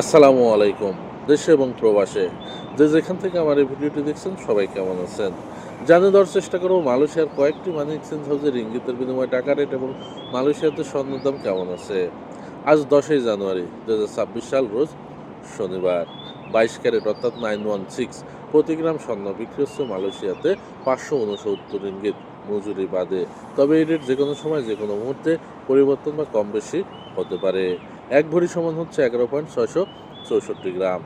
আসসালামু আলাইকুম, দেশে এবং প্রবাসে। যে যেখান থেকে আমার এই ভিডিওটি দেখছেন, সবাই কেমন আছেন? জানে দেওয়ার চেষ্টা করব, মালয়েশিয়ার কয়েকটি মানি এক্সচেঞ্জ হাউসের ইঙ্গিতের বিনিময়ে টাকা রেট এবং মালয়েশিয়াতে স্বর্ণের দাম কেমন আছে? আজ দশই জানুয়ারি দু হাজার ছাব্বিশ সাল, রোজ শনিবার। বাইশ ক্যারেট অর্থাৎ নাইন ওয়ান সিক্স প্রতি গ্রাম স্বর্ণ বিক্রি হচ্ছে মালয়েশিয়াতে পাঁচশো উনসত্তর ইঙ্গিত মজুরি বাদে। তবে এই রেট যে কোনো সময় যে কোনো মুহূর্তে পরিবর্তন বা কম বেশি হতে পারে। এক ভরি সমান হচ্ছে এগারো পয়েন্ট ছয়শো চৌষট্টি গ্রাম।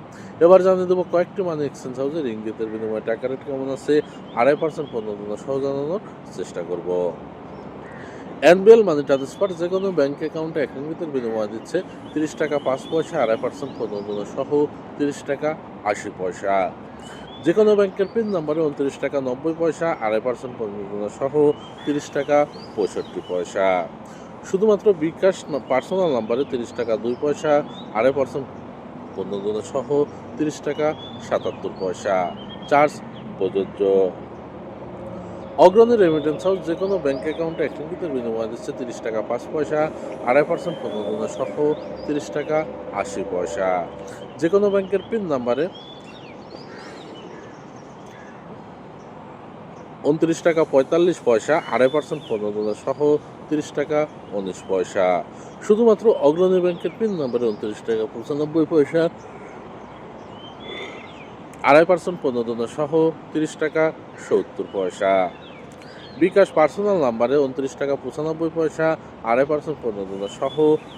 এবার জানিয়ে দেবো কয়েকটি মানি এক্সচেঞ্জ হাউসের ইঙ্গিতের বিনিময়ে টাকা রেট কেমন আছে? আড়াই পার্সেন্ট পণ্য সহ জানানোর চেষ্টা করব। এনবিএল মানি ট্রান্সফার যে কোনো ব্যাঙ্ক অ্যাকাউন্টে এক ইঙ্গিতের বিনিময় দিচ্ছে তিরিশ টাকা পাঁচ পয়সা, আড়াই পার্সেন্ট পণ্য সহ তিরিশ টাকা আশি পয়সা। যে কোনো ব্যাংকের পিন নাম্বারে উনত্রিশ টাকা নব্বই পয়সা, আড়াই পার্সেন্ট পণ্য সহ তিরিশ টাকা পঁয়ষট্টি পয়সা। শুধুমাত্র বিকাশ পার্সোনাল নাম্বারে তিরিশ টাকা, দুই পয়সা, আড়াই পার্সেন্ট পণ্য সহ তিরিশ টাকা, সাতাত্তর পয়সা। চার্জ প্রযোজ্য। অগ্রণী রেমিটেন্স হাউস যে কোনো ব্যাঙ্ক অ্যাকাউন্টে এক রিঙ্গিতের বিনিময় দিচ্ছে তিরিশ টাকা, পাঁচ পয়সা, আড়াই পার্সেন্ট পণ্য সহ তিরিশ টাকা, আশি পয়সা। যে কোনো ব্যাংকের পিন নাম্বারে উনত্রিশ টাকা, পঁয়তাল্লিশ পয়সা, আড়াই পার্সেন্ট পণ্য সহ তিরিশ টাকা, উনিশ পয়সা। শুধুমাত্র অগ্রণী ব্যাংকের পিন নাম্বারে উনত্রিশ টাকা, পঁচানব্বই পয়সা। আড়াই পার্সেন্ট পণ্য সহ তিরিশ টাকা, সত্তর পয়সা। বিকাশ পার্সোনাল নাম্বারে উনত্রিশ টাকা, পঁচানব্বই পয়সা। আড়াই পার্সেন্ট পণ্য সহ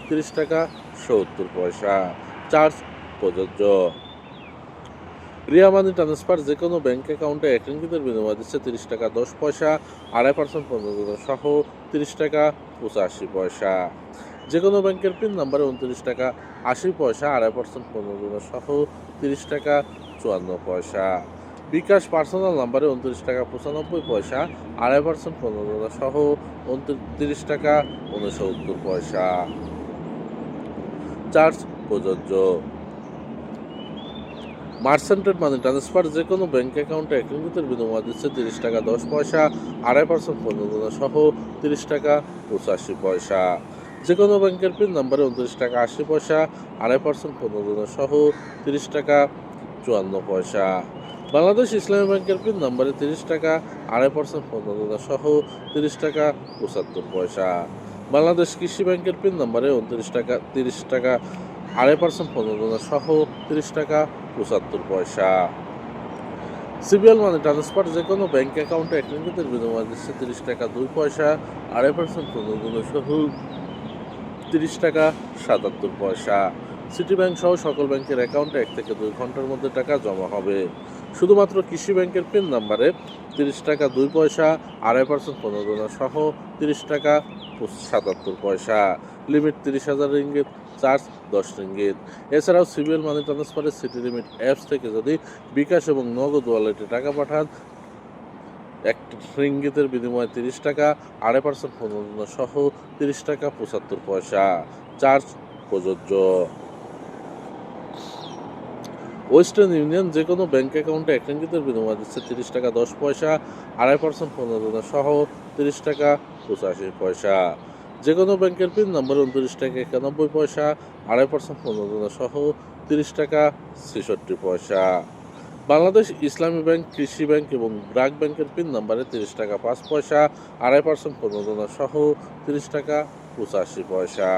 তিরিশ টাকা, সত্তর পয়সা। চার্জ প্রযোজ্য। রিয়া মানি ট্রান্সফার যে কোনো ব্যাঙ্ক অ্যাকাউন্টে এক রিঙ্গিতের বিনিময় দিচ্ছে তিরিশ টাকা, দশ পয়সা, আড়াই পার্সেন্ট পণ্য সহ তিরিশ টাকা, পঁচাশি পয়সা। যে কোনো ব্যাংকের পিন নাম্বারে উনত্রিশ টাকা, আশি পয়সা, আড়াই পার্সেন্ট পণ্য সহ তিরিশ টাকা, চুয়ান্ন পয়সা। বিকাশ পার্সোনাল নাম্বারে উনত্রিশ টাকা, পঁচানব্বই পয়সা, আড়াই পার্সেন্ট পণ্য সহ উনত্রিশ টাকা, উনসত্তর পয়সা। চার্জ প্রযোজ্য। মার্সেন্টেড মানি ট্রান্সফার যে কোনো ব্যাঙ্ক অ্যাকাউন্টে এক বিনিময় দিচ্ছে তিরিশ টাকা দশ পয়সা, আড়াই পার্সেন্ট পণ্য সহ তিরিশ টাকা পঁচাশি পয়সা। যে কোনো ব্যাংকের পিন নাম্বারে উনত্রিশ টাকা আশি পয়সা, আড়াই পার্সেন্ট পণ্য সহ তিরিশ টাকা চুয়ান্ন পয়সা। বাংলাদেশ ইসলামী ব্যাংকের পিন নাম্বারে তিরিশ টাকা, আড়াই পার্সেন্ট পণ্য সহ তিরিশ টাকা পঁচাত্তর পয়সা। বাংলাদেশ কৃষি ব্যাংকের পিন নাম্বারে উনত্রিশ টাকা, তিরিশ টাকা আড়াই পার্সেন্ট পণ্য সহ তিরিশ টাকা পঁচাত্তর পয়সা। সিবিএল মানে ট্রান্সফার যে কোনো ব্যাঙ্ক অ্যাকাউন্টে এক রিঙ্গিতের বিনিময় দিচ্ছে, তিরিশ টাকা দুই পয়সা, আড়াই পার্সেন্ট পণ্য সহ তিরিশ টাকা সাতাত্তর পয়সা। সিটি ব্যাংক সহ সকল ব্যাংকের অ্যাকাউন্টে এক থেকে দুই ঘণ্টার মধ্যে টাকা জমা হবে। শুধুমাত্র কৃষি ব্যাংকের পিন নাম্বারে তিরিশ টাকা দুই পয়সা, আড়াই পার্সেন্ট পনেরো সহ তিরিশ টাকা সাতাত্তর পয়সা। লিমিট তিরিশ হাজার রিঙ্গিত চার্জ দশ রিঙ্গিত এছাড়াও সিবিএল মানি ট্রান্সফারের সিটি লিমিট অ্যাপস থেকে যদি বিকাশ এবং নগদ ওয়ালেটে টাকা পাঠান, এক রিঙ্গিতের বিনিময়ে তিরিশ টাকা, আড়াই পার্সেন্ট পণ্য সহ তিরিশ টাকা পঁচাত্তর পয়সা। চার্জ প্রযোজ্য। ওয়েস্টার্ন ইউনিয়ন যে কোনো ব্যাঙ্ক অ্যাকাউন্টে এক বিনিময় দিচ্ছে তিরিশ টাকা, দশ পয়সা, আড়াই পার্সেন্ট পণ্য সহ তিরিশ টাকা পঁচাশি পয়সা। যে কোনো ব্যাংকের পিন নম্বর উনত্রিশ টাকা একানব্বই পয়সা, আড়াই পার্সেন্ট পণ্য সহ তিরিশ টাকা ছেষট্টি পয়সা। বাংলাদেশ ইসলামী ব্যাংক, কৃষি ব্যাংক এবং ব্রাক ব্যাংকের পিন নাম্বারে তিরিশ টাকা পাঁচ পয়সা, আড়াই পার্সেন্ট প্রণোদনা সহ তিরিশ টাকা পঁচাশি পয়সা।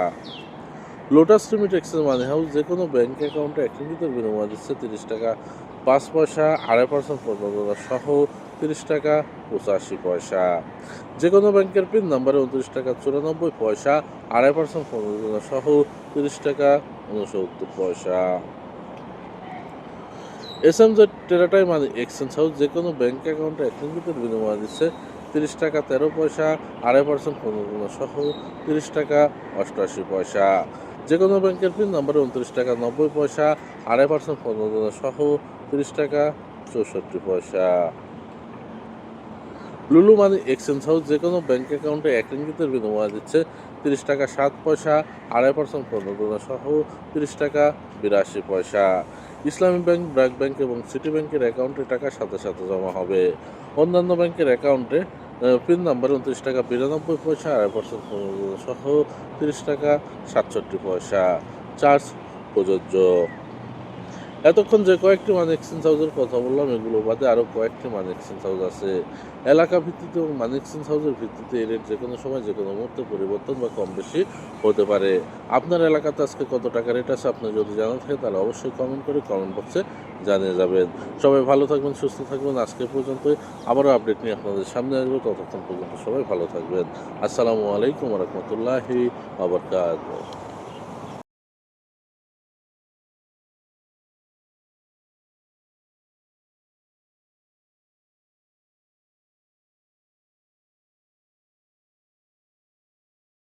Lotus limit exchange money house যে কোনো ব্যাংক অ্যাকাউন্টে এক রিঙ্গিতের বিনিময় দিচ্ছে তিরিশ টাকা, পাঁচ পয়সা, আড়াই পার্সেন্ট প্রণোদনা সহ তিরিশ টাকা পঁচাশি পয়সা। যে কোনো ব্যাংকের পিন নাম্বারে উনত্রিশ টাকা চুরানব্বই পয়সা, আড়াই পার্সেন্ট প্রণোদনা সহ তিরিশ টাকা উনসত্তর পয়সা। এস এম জেড টেরাটাই মানি এক্সচেঞ্জ হাউস যে কোনো ব্যাংক অ্যাকাউন্টে এক রিঙ্গিতের বিনিময় দিচ্ছে তিরিশ টাকা তেরো পয়সা, আড়াই পার্সেন্ট পনেরো সহ তিরিশ টাকা অষ্টআশি পয়সা। যে কোনো ব্যাংকের পিন নাম্বারে উনত্রিশ টাকা, নব্বই পয়সা, আড়াই পার্সেন্ট পনেরো সহ তিরিশ টাকা, চৌষট্টি পয়সা। লুলু মানি এক্সচেঞ্জ হাউস যে কোনো ব্যাংক অ্যাকাউন্টে এক রিঙ্গিতের বিনিময় দিচ্ছে তিরিশ টাকা, সাত পয়সা, আড়াই পার্সেন্ট পনেরো সহ তিরিশ টাকা, বিরাশি পয়সা। ইসলামী ব্যাংক, ব্র্যাক ব্যাংক এবং সিটি ব্যাংকের অ্যাকাউন্টে টাকা সাথে সাথে জমা হবে। অন্যান্য ব্যাংকের অ্যাকাউন্টে পিন নাম্বার উনত্রিশ টাকা, বিরানব্বই পয়সা আড়াই পার্সেন্ট সহ তিরিশ টাকা, সাতষট্টি পয়সা। চার্জ প্রযোজ্য। এতক্ষণ যে কয়েকটি মানি এক্সচেঞ্জ হাউসের কথা বললাম, এগুলো বাদে আরও কয়েকটি মানি এক্সচেঞ্জ হাউস আছে। এলাকা ভিত্তিতে এবং মানি এক্সচেঞ্জ হাউসের ভিত্তিতে এই রেট যে কোনো সময় যে কোনো মুহূর্তে পরিবর্তন বা কম বেশি হতে পারে। আপনার এলাকাতে আজকে কত টাকা রেট আছে, আপনি যদি জানা থাকে, তাহলে অবশ্যই কমেন্ট করে কমেন্ট বক্সে জানিয়ে যাবেন। সবাই ভালো থাকবেন, সুস্থ থাকবেন। আজকে পর্যন্তই। আবারও আপডেট নিয়ে আপনাদের সামনে আসব। ততক্ষণ পর্যন্ত সবাই ভালো থাকবেন। আসসালামু আলাইকুম রহমতুল্লাহি আবরকাত